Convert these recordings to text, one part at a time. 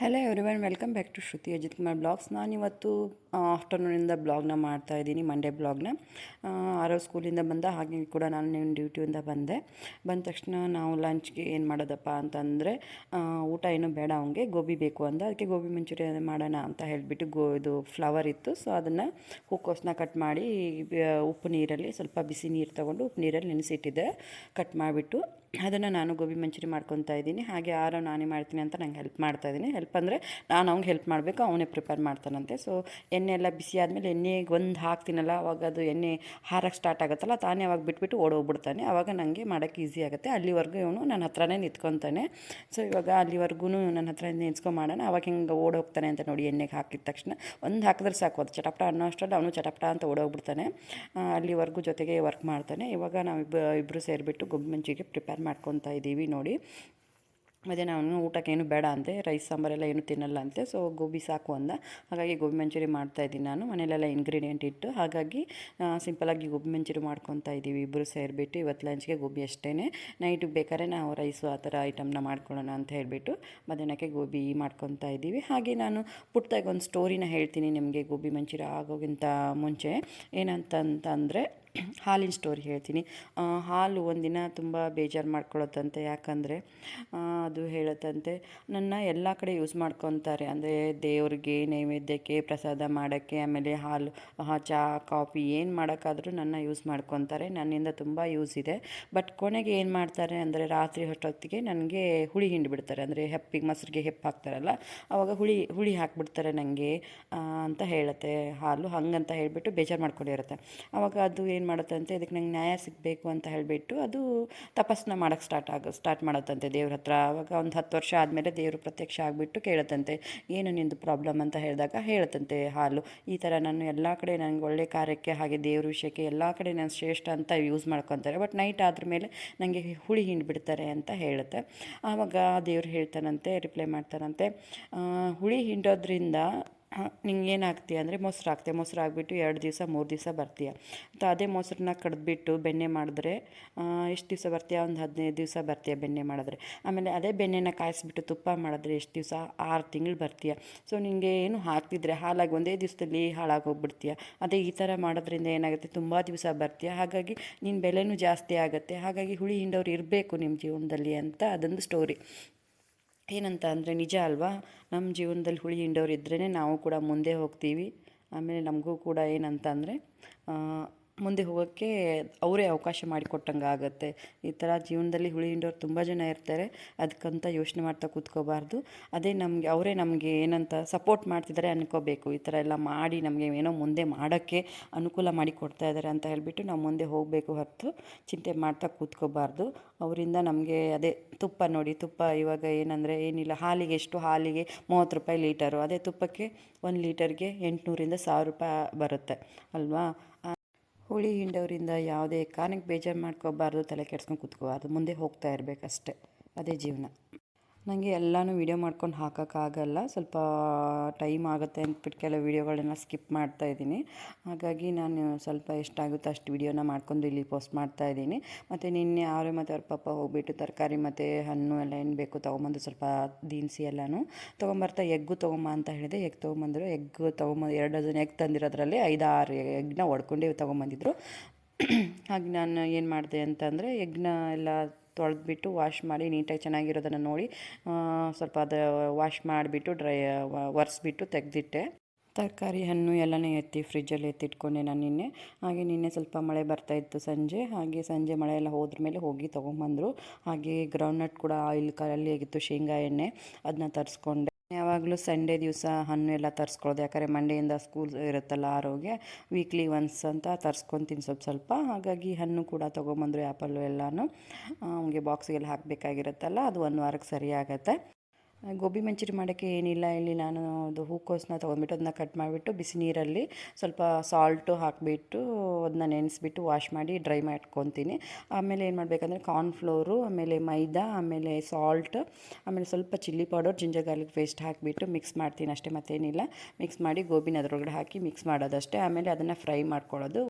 Hello everyone welcome back to Shruti Ajith Kumar vlogs ನಾನಿವತ್ತು ಆಫ್ಟರ್ನೂನಿಂದ ಬ್ಲಾಗ್ನ ಮಾಡ್ತಾ ಇದ್ದೀನಿ ಮಂಡೇ ಬ್ಲಾಗ್ನ ಆರೋ ಸ್ಕೂಲಿಂದ ಬಂದ ಹಾಗೆ ಕೂಡ ನಾನು ನಿಮ್ಮ ಡ್ಯೂಟಿಯಿಂದ ಬಂದೆ. ಬಂದ ತಕ್ಷಣ ನಾವು ಲಂಚ್ಗೆ ಏನು ಮಾಡೋದಪ್ಪ ಅಂತಂದರೆ ಊಟ ಏನು ಬೇಡ ಅವನಿಗೆ, ಗೋಬಿ ಬೇಕು ಅಂದ. ಅದಕ್ಕೆ ಗೋಬಿ ಮಂಚೂರಿಯನ್ ಮಾಡೋಣ ಅಂತ ಹೇಳಿಬಿಟ್ಟು ಗೋ, ಇದು ಫ್ಲವರ್ ಇತ್ತು. ಸೊ ಅದನ್ನು ಹೂಕೋಸನ್ನ ಕಟ್ ಮಾಡಿ ಉಪ್ಪು ನೀರಲ್ಲಿ ಸ್ವಲ್ಪ ಬಿಸಿ ನೀರು ತೊಗೊಂಡು ಉಪ್ಪು ನೀರಲ್ಲಿ ನೆನೆಸಿಟ್ಟಿದ್ದೆ ಕಟ್ ಮಾಡಿಬಿಟ್ಟು. ಅದನ್ನು ನಾನು ಗೋಬಿ ಮಂಚೂರಿ ಮಾಡ್ಕೊತಾ ಇದ್ದೀನಿ. ಹಾಗೆ ಆರೋ ನಾನೇ ಮಾಡ್ತೀನಿ ಅಂತ ನಂಗೆ ಹೆಲ್ಪ್ ಮಾಡ್ತಾ ಇದ್ದೀನಿ. ಹೆಲ್ಪ್ ಅಂದರೆ ನಾನು ಅವ್ನಿಗೆ ಹೆಲ್ಪ್ ಮಾಡಬೇಕು, ಅವನೇ ಪ್ರಿಪೇರ್ ಮಾಡ್ತಾನಂತೆ. ಸೊ ಎಣ್ಣೆ ಎಲ್ಲ ಬಿಸಿ ಆದಮೇಲೆ ಎಣ್ಣೆಗೆ ಒಂದು ಹಾಕ್ತೀನಲ್ಲ, ಅವಾಗ ಅದು ಎಣ್ಣೆ ಹಾರಕ್ಕೆ ಸ್ಟಾರ್ಟ್ ಆಗುತ್ತಲ್ಲ, ತಾನೇ ಅವಾಗ ಬಿಟ್ಬಿಟ್ಟು ಓಡೋಗ್ಬಿಡ್ತಾನೆ. ಅವಾಗ ನನಗೆ ಮಾಡೋಕ್ಕೆ ಈಸಿ ಆಗುತ್ತೆ. ಅಲ್ಲಿವರೆಗೂ ಇವನು ನನ್ನ ಹತ್ರನೇ ನಿಂತ್ಕೊತಾನೆ. ಸೊ ಇವಾಗ ಅಲ್ಲಿವರೆಗೂ ನನ್ನ ಹತ್ರ ನಿಂತ್ಕೊಂಡು ಮಾಡೋಣ. ಅವಾಗ ಹಿಂಗೆ ಓಡೋಗ್ತಾನೆ ಅಂತ ನೋಡಿ ಎಣ್ಣೆಗೆ ಹಾಕಿದ ತಕ್ಷಣ. ಒಂದು ಹಾಕಿದ್ರೆ ಸಾಕು, ಅದು ಚಟಪಟ ಅನ್ನೋ ಅಷ್ಟರಲ್ಲಿ ಅವನು ಚಟಪಟ ಅಂತ ಓಡೋಗ್ಬಿಡ್ತಾನೆ. ಅಲ್ಲಿವರೆಗೂ ಜೊತೆಗೆ ವರ್ಕ್ ಮಾಡ್ತಾನೆ. ಇವಾಗ ನಾವು ಇಬ್ಬ ಇಬ್ಬರು ಸೇರಿಬಿಟ್ಟು ಗೊಬ್ಬು ಮಂಚಿಗೆ ಪ್ರಿಪೇರ್ ಮಾಡ್ಕೊತಾ ಇದ್ದೀವಿ ನೋಡಿ. ಮತ್ತು ನಾನು ಊಟಕ್ಕೆ ಏನು ಬೇಡ ಅಂತೆ ರೈಸ್ ಸಾಂಬಾರೆಲ್ಲ ಏನು ತಿನ್ನಲ್ಲ ಅಂತೆ ಸೊ ಗೋಬಿ ಸಾಕು ಅಂದ. ಹಾಗಾಗಿ ಗೋಬಿ ಮಂಚೂರಿ ಮಾಡ್ತಾಯಿದ್ದೀನಿ ನಾನು. ಮನೇಲೆಲ್ಲ ಇಂಗ್ರೀಡಿಯೆಂಟ್ ಇಟ್ಟು, ಹಾಗಾಗಿ ಸಿಂಪಲಾಗಿ ಗೋಬಿ ಮಂಚೂರಿ ಮಾಡ್ಕೊತಾ ಇದ್ದೀವಿ. ಇಬ್ಬರು ಸೇರಿಬಿಟ್ಟು ಇವತ್ತು ಲಂಚ್ಗೆ ಗೋಬಿ ಅಷ್ಟೇ ನೈಟಿಗೆ ಬೇಕಾದ್ರೆ ನಾವು ರೈಸು ಆ ಥರ ಐಟಮ್ನ ಮಾಡ್ಕೊಳ್ಳೋಣ ಅಂತ ಹೇಳಿಬಿಟ್ಟು ಮಧ್ಯಾಹ್ನಕ್ಕೆ ಗೋಬಿ ಮಾಡ್ಕೊತಾ ಇದ್ದೀವಿ. ಹಾಗೆ ನಾನು ಪುಟ್ಟದಾಗಿ ಒಂದು ಸ್ಟೋರಿನ ಹೇಳ್ತೀನಿ ನಿಮಗೆ ಗೋಬಿ ಮಂಚೂರಿ ಆಗೋಕ್ಕಿಂತ ಮುಂಚೆ. ಏನಂತಂತಂದರೆ ಹಾಲಿನ ಸ್ಟೋರಿ ಹೇಳ್ತೀನಿ. ಹಾಲು ಒಂದಿನ ತುಂಬ ಬೇಜಾರು ಮಾಡ್ಕೊಳ್ಳುತ್ತಂತೆ ಯಾಕಂದರೆ ಅದು ಹೇಳುತ್ತಂತೆ, ನನ್ನ ಎಲ್ಲ ಕಡೆ ಯೂಸ್ ಮಾಡ್ಕೊತಾರೆ. ಅಂದರೆ ದೇವ್ರಿಗೆ, ನೈವೇದ್ಯಕ್ಕೆ, ಪ್ರಸಾದ ಮಾಡೋಕ್ಕೆ, ಆಮೇಲೆ ಹಾಲು ಚಹಾ ಕಾಫಿ ಏನು ಮಾಡೋಕ್ಕಾದರೂ ನನ್ನ ಯೂಸ್ ಮಾಡ್ಕೊತಾರೆ. ನನ್ನಿಂದ ತುಂಬ ಯೂಸ್ ಇದೆ. ಬಟ್ ಕೊನೆಗೆ ಏನು ಮಾಡ್ತಾರೆ ಅಂದರೆ, ರಾತ್ರಿ ಹೊಟ್ಟೊತ್ತಿಗೆ ನನಗೆ ಹುಳಿ ಹಿಂಡಿಬಿಡ್ತಾರೆ ಅಂದರೆ ಹೆಪ್ಪಿಗೆ ಮೊಸರಿಗೆ ಹೆಪ್ಪು ಹಾಕ್ತಾರಲ್ಲ ಆವಾಗ ಹುಳಿ ಹುಳಿ ಹಾಕ್ಬಿಡ್ತಾರೆ ನನಗೆ ಅಂತ ಹೇಳುತ್ತೆ. ಹಾಲು ಹಂಗಂತ ಹೇಳಿಬಿಟ್ಟು ಬೇಜಾರು ಮಾಡ್ಕೊಂಡಿರುತ್ತೆ. ಆವಾಗ ಅದು ಏನು ಮಾಡುತ್ತಂತೆ? ಇದಕ್ಕೆ ನಂಗೆ ನ್ಯಾಯ ಸಿಗಬೇಕು ಅಂತ ಹೇಳಿಬಿಟ್ಟು ಅದು ತಪಸ್ಸನ್ನ ಮಾಡೋಕ್ಕೆ ಸ್ಟಾರ್ಟ್ ಆಗ ಸ್ಟಾರ್ಟ್ ಮಾಡುತ್ತಂತೆ ದೇವ್ರ ಹತ್ರ. ಆವಾಗ ಒಂದು ಹತ್ತು ವರ್ಷ ಆದಮೇಲೆ ದೇವರು ಪ್ರತ್ಯಕ್ಷ ಆಗಿಬಿಟ್ಟು ಕೇಳುತ್ತಂತೆ, ಏನು ನಿಂದು ಪ್ರಾಬ್ಲಮ್ ಅಂತ ಹೇಳಿದಾಗ ಹೇಳುತ್ತಂತೆ ಹಾಲು. ಈ ಥರ ನಾನು ಎಲ್ಲ ಕಡೆ ನನಗೆ ಒಳ್ಳೆ ಕಾರ್ಯಕ್ಕೆ ಹಾಗೆ ದೇವ್ರ ವಿಷಯಕ್ಕೆ ಎಲ್ಲ ಕಡೆ ನಾನು ಶ್ರೇಷ್ಠ ಅಂತ ಯೂಸ್ ಮಾಡ್ಕೊತಾರೆ. ಬಟ್ ನೈಟ್ ಆದ್ರ ಮೇಲೆ ನನಗೆ ಹುಳಿ ಹಿಂಡ್ಬಿಡ್ತಾರೆ ಅಂತ ಹೇಳುತ್ತೆ. ಆವಾಗ ದೇವ್ರು ಹೇಳ್ತಾನಂತೆ ರಿಪ್ಲೈ ಮಾಡ್ತಾನಂತೆ ಹುಳಿ ಹಿಂಡೋದ್ರಿಂದ ನಿಂಗೆ ಏನಾಗ್ತೀಯ ಅಂದರೆ ಮೊಸರು ಹಾಕ್ತೀಯ, ಮೊಸರು ಹಾಕ್ಬಿಟ್ಟು ಎರಡು ದಿವಸ, ಮೂರು ದಿವಸ ಬರ್ತೀಯ. ಮತ್ತು ಅದೇ ಮೊಸರನ್ನ ಕಡ್ದುಬಿಟ್ಟು ಬೆಣ್ಣೆ ಮಾಡಿದ್ರೆ ಎಷ್ಟು ದಿವಸ ಬರ್ತೀಯ? ಒಂದು ಹದಿನೈದು ದಿವಸ ಬರ್ತೀಯ ಬೆಣ್ಣೆ ಮಾಡಿದ್ರೆ. ಆಮೇಲೆ ಅದೇ ಬೆಣ್ಣೆನ ಕಾಯಿಸ್ಬಿಟ್ಟು ತುಪ್ಪ ಮಾಡಿದ್ರೆ ಎಷ್ಟು ದಿವಸ? ಆರು ತಿಂಗಳು ಬರ್ತೀಯ. ಸೊ ನಿನಗೆ ಏನು ಹಾಕ್ತಿದ್ರೆ, ಹಾಲಾಗಿ ಒಂದೇ ದಿವಸದಲ್ಲಿ ಹಾಳಾಗಿ ಹೋಗ್ಬಿಡ್ತೀಯ. ಅದೇ ಈ ಥರ ಮಾಡೋದ್ರಿಂದ ಏನಾಗುತ್ತೆ? ತುಂಬ ದಿವಸ ಬರ್ತೀಯ. ಹಾಗಾಗಿ ನಿನ್ನ ಬೆಲೆನೂ ಜಾಸ್ತಿ ಆಗುತ್ತೆ. ಹಾಗಾಗಿ ಹುಳಿ ಹಿಂಡೋರು ಇರಬೇಕು ನಿಮ್ಮ ಜೀವನದಲ್ಲಿ ಅಂತ ಅದೊಂದು ಸ್ಟೋರಿ ಏನಂತ ಅಂದರೆ ನಿಜ ಅಲ್ವಾ? ನಮ್ಮ ಜೀವನದಲ್ಲಿ ಹುಳಿ ಹಿಂಡೋರು ಇದ್ರೇ ನಾವು ಕೂಡ ಮುಂದೆ ಹೋಗ್ತೀವಿ. ಆಮೇಲೆ ನಮಗೂ ಕೂಡ ಏನಂತ ಅಂದರೆ ಮುಂದೆ ಹೋಗೋಕ್ಕೆ ಅವರೇ ಅವಕಾಶ ಮಾಡಿಕೊಟ್ಟಂಗೆ ಆಗುತ್ತೆ ಈ ಥರ ಜೀವನದಲ್ಲಿ ಹುಳಿ ಹಿಂಡೋರು ತುಂಬ ಜನ ಇರ್ತಾರೆ. ಅದಕ್ಕಂತ ಯೋಚನೆ ಮಾಡ್ತಾ ಕೂತ್ಕೋಬಾರ್ದು. ಅದೇ ನಮಗೆ, ಅವರೇ ನಮಗೆ ಏನಂತ ಸಪೋರ್ಟ್ ಮಾಡ್ತಿದ್ದಾರೆ ಅನ್ಕೋಬೇಕು. ಈ ಥರ ಎಲ್ಲ ಮಾಡಿ ನಮಗೆ ಏನೋ ಮುಂದೆ ಮಾಡೋಕ್ಕೆ ಅನುಕೂಲ ಮಾಡಿ ಕೊಡ್ತಾ ಇದ್ದಾರೆ ಅಂತ ಹೇಳಿಬಿಟ್ಟು ನಾವು ಮುಂದೆ ಹೋಗಬೇಕು ಹೊರತು ಚಿಂತೆ ಮಾಡ್ತಾ ಕೂತ್ಕೋಬಾರ್ದು. ಅವರಿಂದ ನಮಗೆ ಅದೇ ತುಪ್ಪ ನೋಡಿ, ತುಪ್ಪ ಇವಾಗ ಏನಂದರೆ ಏನಿಲ್ಲ, ಹಾಲಿಗೆ ಎಷ್ಟು ಹಾಲಿಗೆ ಮೂವತ್ತು ರೂಪಾಯಿ ಲೀಟರು. ಅದೇ ತುಪ್ಪಕ್ಕೆ ಒಂದು ಲೀಟರ್ಗೆ ಎಂಟುನೂರಿಂದ ಸಾವಿರ ರೂಪಾಯಿ ಬರುತ್ತೆ. ಅಲ್ವಾ? ಹುಳಿ ಹಿಂಡೋರಿಂದ ಯಾವುದೇ ಕಾರಣಕ್ಕೆ ಬೇಜಾರು ಮಾಡ್ಕೋಬಾರ್ದು ತಲೆ ಕೆಡ್ಸ್ಕೊಂಡು ಕೂತ್ಕೋಬಾರ್ದು ಮುಂದೆ ಹೋಗ್ತಾ ಇರಬೇಕಷ್ಟೆ ಅದೇ ಜೀವನ. ನನಗೆ ಎಲ್ಲನೂ ವೀಡಿಯೋ ಮಾಡ್ಕೊಂಡು ಹಾಕೋಕ್ಕಾಗಲ್ಲ ಸ್ವಲ್ಪ ಟೈಮ್ ಆಗುತ್ತೆ ಅಂದ್ಬಿಟ್ಟು ಕೆಲವು ವೀಡಿಯೋಗಳನ್ನ ಸ್ಕಿಪ್ ಮಾಡ್ತಾ ಇದ್ದೀನಿ. ಹಾಗಾಗಿ ನಾನು ಸ್ವಲ್ಪ ಎಷ್ಟಾಗುತ್ತೆ ಅಷ್ಟು ವೀಡಿಯೋನ ಮಾಡ್ಕೊಂಡು ಇಲ್ಲಿ ಪೋಸ್ಟ್ ಮಾಡ್ತಾ ಇದ್ದೀನಿ. ಮತ್ತು ನಿನ್ನೆ ಆರು ಮತ್ತು ಅವ್ರ ಪಾಪ ಹೋಗ್ಬಿಟ್ಟು ತರಕಾರಿ ಮತ್ತು ಹಣ್ಣು ಎಲ್ಲ ಏನು ಬೇಕು ತೊಗೊಂಬಂದು ಸ್ವಲ್ಪ ದಿನಸಿ ಎಲ್ಲನೂ. ತೊಗೊಂಬರ್ತಾ ಎಗ್ಗು ತೊಗೊಂಬ ಅಂತ ಹೇಳಿದೆ. ಎಗ್ ತೊಗೊಂಬಂದರು. ಎಗ್ ತೊಗೊಂಬಂದು ಎರಡು ಡಜನ್ ಎಗ್ ತಂದಿರೋದ್ರಲ್ಲಿ ಆರು ಎಗ್ನ ಹೊಡ್ಕೊಂಡೇ ತೊಗೊಂಬಂದಿದ್ರು. ಹಾಗೆ ನಾನು ಏನು ಮಾಡಿದೆ ಅಂತಂದರೆ ಎಗ್ನ ಎಲ್ಲ ತೊಳೆದ್ಬಿಟ್ಟು ವಾಶ್ ಮಾಡಿ ನೀಟಾಗಿ ಚೆನ್ನಾಗಿರೋದನ್ನು ನೋಡಿ ಸ್ವಲ್ಪ ಅದು ವಾಶ್ ಮಾಡಿಬಿಟ್ಟು ಡ್ರೈ ಒರೆಸ್ಬಿಟ್ಟು ತೆಗೆದಿಟ್ಟೆ. ತರಕಾರಿ, ಹಣ್ಣು ಎಲ್ಲನೂ ಎತ್ತಿ ಫ್ರಿಜ್ಜಲ್ಲಿ ಎತ್ತಿಟ್ಕೊಂಡೆ ನಾನು ನಿನ್ನೆ. ಹಾಗೆ ನಿನ್ನೆ ಸ್ವಲ್ಪ ಮಳೆ ಬರ್ತಾ ಇತ್ತು ಸಂಜೆ. ಹಾಗೆ ಸಂಜೆ ಮಳೆ ಎಲ್ಲ ಹೋದ್ರ ಮೇಲೆ ಹೋಗಿ ತೊಗೊಂಬಂದರು. ಹಾಗೆ ಗ್ರೌಂಡ್ನಟ್ ಕೂಡ ಆಯಿಲ್ ಕಾಲಲ್ಲಿ ಆಗಿತ್ತು ಶೇಂಗಾ ಎಣ್ಣೆ. ಅದನ್ನ ತರಿಸ್ಕೊಂಡೆ. ಯಾವಾಗಲೂ ಸಂಡೇ ದಿವಸ ಹಣ್ಣು ಎಲ್ಲ ತರಿಸ್ಕೊಳ್ಳೋದು. ಯಾಕಂದರೆ ಮಂಡೆಯಿಂದ ಸ್ಕೂಲ್ ಇರುತ್ತಲ್ಲ ಆರೋಗ್ಯ ವೀಕ್ಲಿ ಒನ್ಸ್ ಅಂತ ತರಿಸ್ಕೊತೀನಿ ಸ್ವಲ್ಪ ಸ್ವಲ್ಪ. ಹಾಗಾಗಿ ಹಣ್ಣು ಕೂಡ ತೊಗೊಂಬಂದರು ಆ್ಯಪಲ್ಲು ಎಲ್ಲನೂ ಅವನಿಗೆ ಬಾಕ್ಸಿಗೆಲ್ಲ ಹಾಕಬೇಕಾಗಿರುತ್ತಲ್ಲ, ಅದು ಒಂದು ವಾರಕ್ಕೆ ಸರಿ ಆಗುತ್ತೆ ಗೋಬಿ ಮಂಚೂರಿ ಮಾಡೋಕ್ಕೆ ಏನಿಲ್ಲ, ಇಲ್ಲಿ ನಾನು ಅದು ಹೂಕೋಸನ್ನ ತೊಗೊಂಡ್ಬಿಟ್ಟು ಅದನ್ನ ಕಟ್ ಮಾಡಿಬಿಟ್ಟು ಬಿಸಿ ನೀರಲ್ಲಿ ಸ್ವಲ್ಪ ಸಾಲ್ಟು ಹಾಕಿಬಿಟ್ಟು ಅದನ್ನ ನೆನೆಸ್ಬಿಟ್ಟು ವಾಶ್ ಮಾಡಿ ಡ್ರೈ ಮಾಡ್ಕೊತೀನಿ. ಆಮೇಲೆ ಏನು ಮಾಡಬೇಕಂದ್ರೆ ಕಾರ್ನ್ಫ್ಲೋರು ಆಮೇಲೆ ಮೈದಾ, ಆಮೇಲೆ ಸಾಲ್ಟ್ ಆಮೇಲೆ ಸ್ವಲ್ಪ chilli powder ginger garlic paste ಹಾಕಿಬಿಟ್ಟು ಮಿಕ್ಸ್ ಮಾಡ್ತೀನಿ ಅಷ್ಟೇ ಮತ್ತೇನಿಲ್ಲ. ಮಿಕ್ಸ್ ಮಾಡಿ ಗೋಬಿನ ಅದರೊಳಗಡೆ ಹಾಕಿ ಮಿಕ್ಸ್ ಮಾಡೋದಷ್ಟೇ. ಆಮೇಲೆ ಅದನ್ನು ಫ್ರೈ ಮಾಡ್ಕೊಳ್ಳೋದು.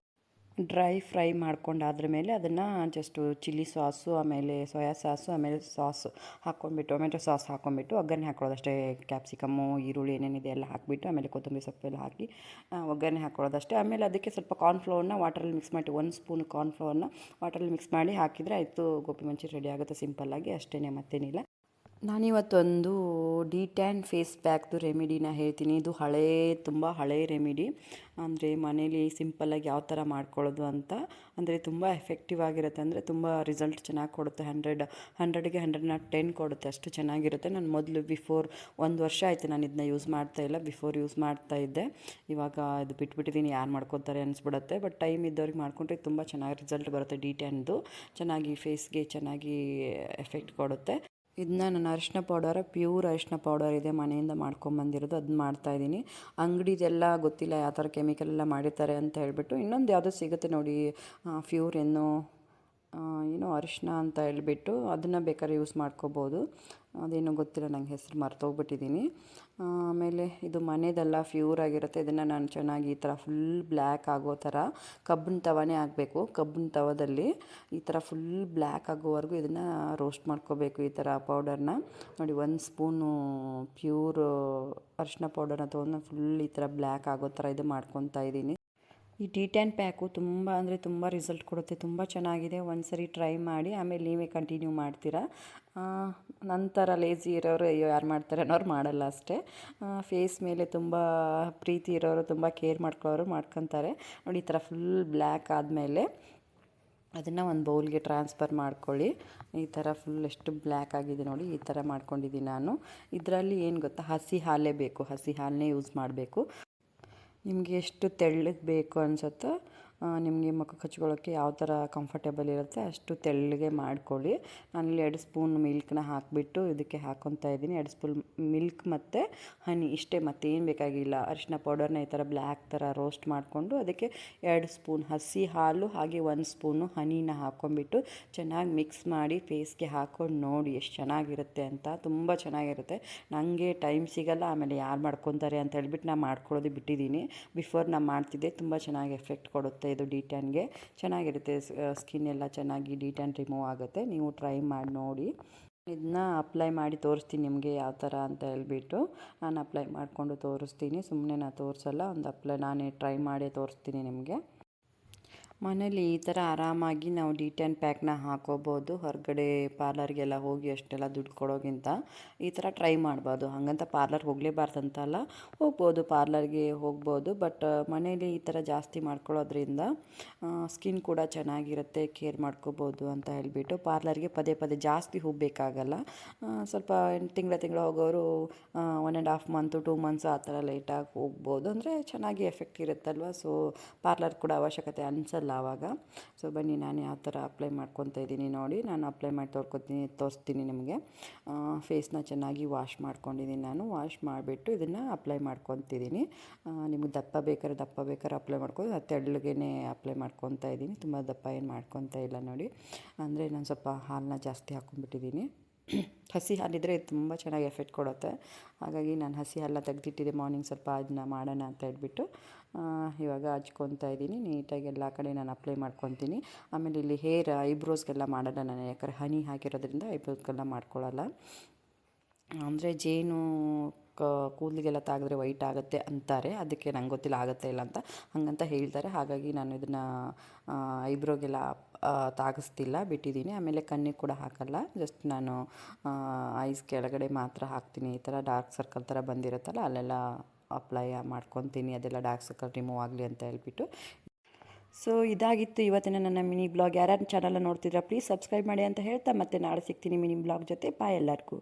ಡ್ರೈ ಫ್ರೈ ಮಾಡ್ಕೊಂಡಾದ್ರ ಮೇಲೆ ಅದನ್ನು ಜಸ್ಟು ಚಿಲ್ಲಿ ಸಾಸು ಆಮೇಲೆ ಸೋಯಾ ಸಾಸು ಆಮೇಲೆ ಸಾಸು ಹಾಕ್ಕೊಂಡ್ಬಿಟ್ಟು ಟೊಮೆಟೊ ಸಾಸ್ ಹಾಕ್ಕೊಂಡ್ಬಿಟ್ಟು ಒಗ್ಗರಣೆ ಹಾಕೊಳ್ಳೋದಷ್ಟೇ ಕ್ಯಾಪ್ಸಿಕಮ್ಮು ಈರುಳ್ಳಿ ಏನೇನಿದೆ ಎಲ್ಲ ಹಾಕಿಬಿಟ್ಟು ಆಮೇಲೆ ಕೊತ್ತಂಬರಿ ಸೊಪ್ಪೆಲ್ಲ ಹಾಕಿ ಆ, ಒಗ್ಗರಣೆ ಹಾಕ್ಕೊಳ್ಳೋದಷ್ಟೇ ಆಮೇಲೆ ಅದಕ್ಕೆ ಸ್ವಲ್ಪ ಕಾರ್ನ್ಫ್ಲೋರ್ನ ವಾಟ್ರಲ್ಲಿ ಮಿಕ್ಸ್ ಮಾಡಿ ಒಂದು ಸ್ಪೂನ್ ಕಾರ್ನ್ಫ್ಲೋರ್ನ ವಾಟರಲ್ಲಿ ಮಿಕ್ಸ್ ಮಾಡಿ ಹಾಕಿದರೆ ಆಯಿತು ಗೋಬಿ ಮಂಚೂರಿ ರೆಡಿ ಆಗುತ್ತೆ ಸಿಂಪಲ್ಲಾಗಿ ಅಷ್ಟೇ ಮತ್ತೇನಿಲ್ಲ. ನಾನಿವತ್ತೊಂದು ಡಿ ಟ್ಯಾನ್ ಫೇಸ್ ಪ್ಯಾಕ್ದು ರೆಮಿಡಿನ ಹೇಳ್ತೀನಿ. ಇದು ಹಳೇ, ತುಂಬ ಹಳೇ ರೆಮಿಡಿ ಅಂದರೆ ಮನೇಲಿ ಸಿಂಪಲ್ಲಾಗಿ ಯಾವ ಥರ ಮಾಡ್ಕೊಳ್ಳೋದು ಅಂತ. ಅಂದರೆ ತುಂಬ ಎಫೆಕ್ಟಿವ್ ಆಗಿರುತ್ತೆ. ಅಂದರೆ ತುಂಬ ರಿಸಲ್ಟ್ ಚೆನ್ನಾಗಿ ಕೊಡುತ್ತೆ. ಹಂಡ್ರೆಡ್ ಹಂಡ್ರೆಡ್ಗೆ ಹಂಡ್ರೆಡ್ ನಾಟ್ ಟೆನ್ ಕೊಡುತ್ತೆ. ಅಷ್ಟು ಚೆನ್ನಾಗಿರುತ್ತೆ. ನಾನು ಮೊದಲು ಬಿಫೋರ್ ಒಂದು ವರ್ಷ ಆಯಿತು ನಾನು ಇದನ್ನ ಯೂಸ್ ಮಾಡ್ತಾ ಇಲ್ಲ. ಬಿಫೋರ್ ಯೂಸ್ ಮಾಡ್ತಾ ಇದ್ದೆ. ಇವಾಗ ಇದು ಬಿಟ್ಬಿಟ್ಟಿದ್ದೀನಿ ಯಾರು ಮಾಡ್ಕೊತಾರೆ ಅನಿಸ್ಬಿಡುತ್ತೆ. ಬಟ್ ಟೈಮ್ ಇದ್ದವ್ರಿಗೆ ಮಾಡ್ಕೊಂಡ್ರೆ ತುಂಬ ಚೆನ್ನಾಗಿ ರಿಸಲ್ಟ್ ಬರುತ್ತೆ ಡಿ ಟ್ಯಾನ್ದು ಚೆನ್ನಾಗಿ ಫೇಸ್ಗೆ ಚೆನ್ನಾಗಿ ಎಫೆಕ್ಟ್ ಕೊಡುತ್ತೆ. ಇದನ್ನ ನಾನು ಅರಿಶಿನ ಪೌಡರ ಪ್ಯೂರ್ ಅರಿಶಿನ ಪೌಡರ್ ಇದೆ ಮನೆಯಿಂದ ಮಾಡ್ಕೊಂಬಂದಿರೋದು ಅದನ್ನ ಮಾಡ್ತಾಯಿದ್ದೀನಿ ಅಂಗಡಿದೆಲ್ಲ ಗೊತ್ತಿಲ್ಲ ಯಾವ ಥರ ಕೆಮಿಕಲ್ ಎಲ್ಲ ಮಾಡಿರ್ತಾರೆ ಅಂತ ಹೇಳಿಬಿಟ್ಟು ಇನ್ನೊಂದು ಯಾವುದೋ ಸಿಗುತ್ತೆ ನೋಡಿ ಫ್ಯೂರ್ ಏನು ಏನೋ ಅರಿಶಿನ ಅಂತ ಹೇಳ್ಬಿಟ್ಟು ಅದನ್ನು ಬೇಕಾದ್ರೆ ಯೂಸ್ ಮಾಡ್ಕೋಬೋದು. ಅದೇನೋ ಗೊತ್ತಿಲ್ಲ, ನಂಗೆ ಹೆಸರು ಮರ್ತೋಗ್ಬಿಟ್ಟಿದ್ದೀನಿ ಆಮೇಲೆ ಇದು ಮನೆದೆಲ್ಲ ಫ್ಯೂರ್ ಆಗಿರುತ್ತೆ. ಇದನ್ನು ನಾನು ಚೆನ್ನಾಗಿ ಈ ಥರ ಫುಲ್ ಬ್ಲ್ಯಾಕ್ ಆಗೋ ಥರ ಕಬ್ಬಿನ ತವನೇ ಆಗಬೇಕು ಕಬ್ಬಿನ ತವದಲ್ಲಿ ಈ ಥರ ಫುಲ್ ಬ್ಲ್ಯಾಕ್ ಆಗೋವರೆಗೂ ಇದನ್ನು ರೋಸ್ಟ್ ಮಾಡ್ಕೋಬೇಕು ಈ ಥರ ಪೌಡರ್ನ ನೋಡಿ, ಒಂದು ಸ್ಪೂನು ಪ್ಯೂರ್ ಅರಿಶಿನ ಪೌಡರ್ನ ತೊಗೊಂಡು ಫುಲ್ ಈ ಥರ ಬ್ಲ್ಯಾಕ್ ಆಗೋ ಥರ ಇದು ಮಾಡ್ಕೊತಾ ಇದ್ದೀನಿ. ಈ ಟಿ ಟೆನ್ ಪ್ಯಾಕು ತುಂಬ ಅಂದರೆ ತುಂಬ ರಿಸಲ್ಟ್ ಕೊಡುತ್ತೆ, ತುಂಬ ಚೆನ್ನಾಗಿದೆ. ಒಂದು ಸರಿ ಟ್ರೈ ಮಾಡಿ, ಆಮೇಲೆ ನೀವೇ ಕಂಟಿನ್ಯೂ ಮಾಡ್ತೀರಾ? ನಂತರ ಲೇಜಿ ಇರೋರು ಅಯ್ಯೋ, ಯಾರು ಮಾಡ್ತಾರೆ ಅನ್ನೋರು ಮಾಡಲ್ಲ ಅಷ್ಟೇ. ಫೇಸ್ ಮೇಲೆ ತುಂಬ ಪ್ರೀತಿ ಇರೋರು, ತುಂಬ ಕೇರ್ ಮಾಡ್ಕೊಳ್ಳೋರು ಮಾಡ್ಕೊತಾರೆ. ನೋಡಿ, ಈ ಥರ ಫುಲ್ ಬ್ಲ್ಯಾಕ್ ಆದಮೇಲೆ ಅದನ್ನು ಒಂದು ಬೌಲ್ಗೆ ಟ್ರಾನ್ಸ್ಫರ್ ಮಾಡ್ಕೊಳ್ಳಿ. ಈ ಥರ ಫುಲ್ ಎಷ್ಟು ಬ್ಲ್ಯಾಕ್ ಆಗಿದೆ ನೋಡಿ, ಈ ಥರ ಮಾಡ್ಕೊಂಡಿದ್ದೀನಿ ನಾನು. ಇದರಲ್ಲಿ ಏನು ಗೊತ್ತಾ? ಹಸಿ ಹಾಲೇ ಬೇಕು, ಹಸಿ ಹಾಲನ್ನೇ ಯೂಸ್ ಮಾಡಬೇಕು. ನಿಮಗೆ ಎಷ್ಟು ತೆಳ್ಳಗೆ ಬೇಕು ಅನಿಸುತ್ತೋ ನಿಮಗೆ ಮುಖ ಹಚ್ಕೊಳ್ಳೋಕ್ಕೆ ಯಾವ ಥರ ಕಂಫರ್ಟೇಬಲ್ ಇರುತ್ತೆ ಅಷ್ಟು ತೆಳ್ಳಗೆ ಮಾಡ್ಕೊಳ್ಳಿ. ನಾನಿಲ್ಲಿ ಎರಡು ಸ್ಪೂನ್ ಮಿಲ್ಕ್ನ ಹಾಕಿಬಿಟ್ಟು ಇದಕ್ಕೆ ಹಾಕೊತಾ ಇದ್ದೀನಿ. ಎರಡು ಸ್ಪೂನ್ ಮಿಲ್ಕ್ ಮತ್ತು ಹನಿ ಇಷ್ಟೇ, ಮತ್ತೇನು ಬೇಕಾಗಿಲ್ಲ. ಅರಿಶಿನ ಪೌಡರ್ನ ಈ ಥರ ಬ್ಲ್ಯಾಕ್ ಥರ ರೋಸ್ಟ್ ಮಾಡಿಕೊಂಡು ಅದಕ್ಕೆ ಎರಡು ಸ್ಪೂನ್ ಹಸಿ ಹಾಲು, ಹಾಗೆ ಒಂದು ಸ್ಪೂನು ಹನಿನ ಹಾಕ್ಕೊಂಬಿಟ್ಟು ಚೆನ್ನಾಗಿ ಮಿಕ್ಸ್ ಮಾಡಿ ಫೇಸ್ಗೆ ಹಾಕ್ಕೊಂಡು ನೋಡಿ ಎಷ್ಟು ಚೆನ್ನಾಗಿರುತ್ತೆ ಅಂತ. ತುಂಬ ಚೆನ್ನಾಗಿರುತ್ತೆ. ನನಗೆ ಟೈಮ್ ಸಿಗಲ್ಲ, ಆಮೇಲೆ ಯಾರು ಮಾಡ್ಕೊತಾರೆ ಅಂತ ಹೇಳ್ಬಿಟ್ಟು ನಾನು ಮಾಡ್ಕೊಳ್ಳೋದು ಬಿಟ್ಟಿದ್ದೀನಿ. ಬಿಫೋರ್ ನಾನು ಮಾಡ್ತಿದ್ದೆ, ತುಂಬ ಚೆನ್ನಾಗಿ ಎಫೆಕ್ಟ್ ಕೊಡುತ್ತೆ ಇದು ಡಿ ಟ್ಯಾನ್ಗೆ ಚೆನ್ನಾಗಿರುತ್ತೆ ಸ್ಕಿನ್ ಎಲ್ಲ ಚೆನ್ನಾಗಿ ಡಿ ಟ್ಯಾನ್ ರಿಮೂವ್ ಆಗುತ್ತೆ. ನೀವು ಟ್ರೈ ಮಾಡಿ ನೋಡಿ. ಇದನ್ನ ಅಪ್ಲೈ ಮಾಡಿ ತೋರಿಸ್ತೀನಿ ನಿಮಗೆ ಯಾವ ಥರ ಅಂತ ಹೇಳ್ಬಿಟ್ಟು. ನಾನು ಅಪ್ಲೈ ಮಾಡಿಕೊಂಡು ತೋರಿಸ್ತೀನಿ. ಸುಮ್ಮನೆ ನಾನು ತೋರಿಸಲ್ಲ, ಒಂದು ಅಪ್ಲೈ ನಾನೇ ಟ್ರೈ ಮಾಡಿ ತೋರಿಸ್ತೀನಿ ನಿಮಗೆ. ಮನೇಲಿ ಈ ಥರ ಆರಾಮಾಗಿ ನಾವು ಡಿ ಟೆನ್ ಪ್ಯಾಕ್ನ ಹಾಕೋಬೋದು, ಹೊರಗಡೆ ಪಾರ್ಲರ್ಗೆಲ್ಲ ಹೋಗಿ ಅಷ್ಟೆಲ್ಲ ದುಡ್ಡು ಕೊಡೋಕ್ಕಿಂತ ಈ ಥರ ಟ್ರೈ ಮಾಡ್ಬೋದು. ಹಾಗಂತ ಪಾರ್ಲರ್ಗೆ ಹೋಗಲೇಬಾರ್ದಂತಲ್ಲ, ಹೋಗ್ಬೋದು, ಪಾರ್ಲರ್ಗೆ ಹೋಗ್ಬೋದು, ಬಟ್ ಮನೇಲಿ ಈ ಥರ ಜಾಸ್ತಿ ಮಾಡ್ಕೊಳ್ಳೋದ್ರಿಂದ ಸ್ಕಿನ್ ಕೂಡ ಚೆನ್ನಾಗಿರುತ್ತೆ, ಕೇರ್ ಮಾಡ್ಕೋಬೋದು ಅಂತ ಹೇಳಿಬಿಟ್ಟು ಪಾರ್ಲರ್ಗೆ ಪದೇ ಪದೇ ಜಾಸ್ತಿ ಹೋಗಬೇಕಾಗಲ್ಲ. ಸ್ವಲ್ಪ ತಿಂಗಳ ತಿಂಗಳ ಹೋಗೋರು one and half month two months ಆ ಥರ ಲೇಟಾಗಿ ಹೋಗ್ಬೋದು. ಅಂದರೆ ಚೆನ್ನಾಗಿ ಎಫೆಕ್ಟ್ ಇರುತ್ತಲ್ವ? ಸೊ ಪಾರ್ಲರ್ ಕೂಡ ಅವಶ್ಯಕತೆ ಅನಿಸಲ್ಲ. ಆವಾಗ ಸೊ ಬನ್ನಿ, ನಾನು ಯಾವ ಥರ ಅಪ್ಲೈ ಮಾಡ್ಕೊತಾ ಇದ್ದೀನಿ ನೋಡಿ. ನಾನು ಅಪ್ಲೈ ಮಾಡಿ ತೋರ್ಕೊತೀನಿ ತೋರಿಸ್ತೀನಿ ನಿಮಗೆ. ಫೇಸ್ನ ಚೆನ್ನಾಗಿ ವಾಶ್ ಮಾಡ್ಕೊಂಡಿದ್ದೀನಿ ನಾನು. ವಾಶ್ ಮಾಡಿಬಿಟ್ಟು ಇದನ್ನು ಅಪ್ಲೈ ಮಾಡ್ಕೊತಿದ್ದೀನಿ. ನಿಮಗೆ ದಪ್ಪ ಬೇಕಾದ್ರೆ ದಪ್ಪ ಬೇಕಾದ್ರೆ ಅಪ್ಲೈ ಮಾಡ್ಕೊಂಡು ತೆಳ್ಳಗೆ ಅಪ್ಲೈ ಮಾಡ್ಕೊತಾ ಇದ್ದೀನಿ. ತುಂಬ ದಪ್ಪ ಏನು ಮಾಡ್ಕೊತಾ ಇಲ್ಲ ನೋಡಿ. ಅಂದರೆ ನಾನು ಸ್ವಲ್ಪ ಹಾಲನ್ನ ಜಾಸ್ತಿ ಹಾಕ್ಕೊಂಡ್ಬಿಟ್ಟಿದ್ದೀನಿ ಹಸಿ ಹಾಲಿದ್ರೆ ತುಂಬ ಚೆನ್ನಾಗಿ ಎಫೆಕ್ಟ್ ಕೊಡುತ್ತೆ. ಹಾಗಾಗಿ ನಾನು ಹಸಿ ಹಾಲನ್ನ ತೆಗೆದಿಟ್ಟಿದ್ದೆ. ಮಾರ್ನಿಂಗ್ ಸ್ವಲ್ಪ ಅದನ್ನ ಮಾಡೋಣ ಅಂತ ಹೇಳ್ಬಿಟ್ಟು. ಇವಾಗ ಹಚ್ಕೊತಾ ಇದ್ದೀನಿ. ನೀಟಾಗಿ ಎಲ್ಲ ಕಡೆ ನಾನು ಅಪ್ಲೈ ಮಾಡ್ಕೊತೀನಿ. ಆಮೇಲೆ ಇಲ್ಲಿ ಹೇರ್ ಐಬ್ರೋಸ್ಗೆಲ್ಲ ಮಾಡಲ್ಲ ನಾನು, ಯಾಕಂದರೆ ಹನಿ ಹಾಕಿರೋದ್ರಿಂದ ಐಬ್ರೋಸ್ಗೆಲ್ಲ ಮಾಡ್ಕೊಳ್ಳಲ್ಲ ಅಂದರೆ ಜೇನು ಕ, ಕೂದಲಿಗೆಲ್ಲ ತಾಗಿದ್ರೆ ವೈಟ್ ಆಗುತ್ತೆ ಅಂತಾರೆ. ಅದಕ್ಕೆ ನಂಗೆ ಗೊತ್ತಿಲ್ಲ, ಆಗುತ್ತೆ ಇಲ್ಲ ಅಂತ ಹಂಗಂತ ಹೇಳ್ತಾರೆ. ಹಾಗಾಗಿ ನಾನು ಇದನ್ನು ಐಬ್ರೋಗೆಲ್ಲ ತಾಗಿಸ್ತಿಲ್ಲ, ಬಿಟ್ಟಿದ್ದೀನಿ. ಆಮೇಲೆ ಕಣ್ಣಿಗೆ ಕೂಡ ಹಾಕಲ್ಲ. ಜಸ್ಟ್ ನಾನು ಐಸ್ ಕೆಳಗಡೆ ಮಾತ್ರ ಹಾಕ್ತೀನಿ. ಈ ಥರ ಡಾರ್ಕ್ ಸರ್ಕಲ್ ಥರ ಬಂದಿರುತ್ತಲ್ಲ, ಅಲ್ಲೆಲ್ಲ ಅಪ್ಲೈ ಮಾಡ್ಕೊತೀನಿ, ಅದೆಲ್ಲ ಡಾರ್ಕ್ ಸರ್ಕಲ್ ರಿಮೂವ್ ಆಗಲಿ ಅಂತ ಹೇಳ್ಬಿಟ್ಟು. ಸೊ ಇದಾಗಿತ್ತು ಇವತ್ತಿನ ನನ್ನ ಮಿನಿ ಬ್ಲಾಗ್ ಯಾರ್ಯಾರು ಚಾನಲ್ ನೋಡ್ತಿದ್ರೆ ಪ್ಲೀಸ್ ಸಬ್ಸ್ಕ್ರೈಬ್ ಮಾಡಿ ಅಂತ ಹೇಳ್ತಾ ಮತ್ತೆ ನಾಳೆ ಸಿಗ್ತೀನಿ ಮಿನಿ ಬ್ಲಾಗ್ ಜೊತೆ. ಬಾಯ್ ಎಲ್ಲರಿಗೂ.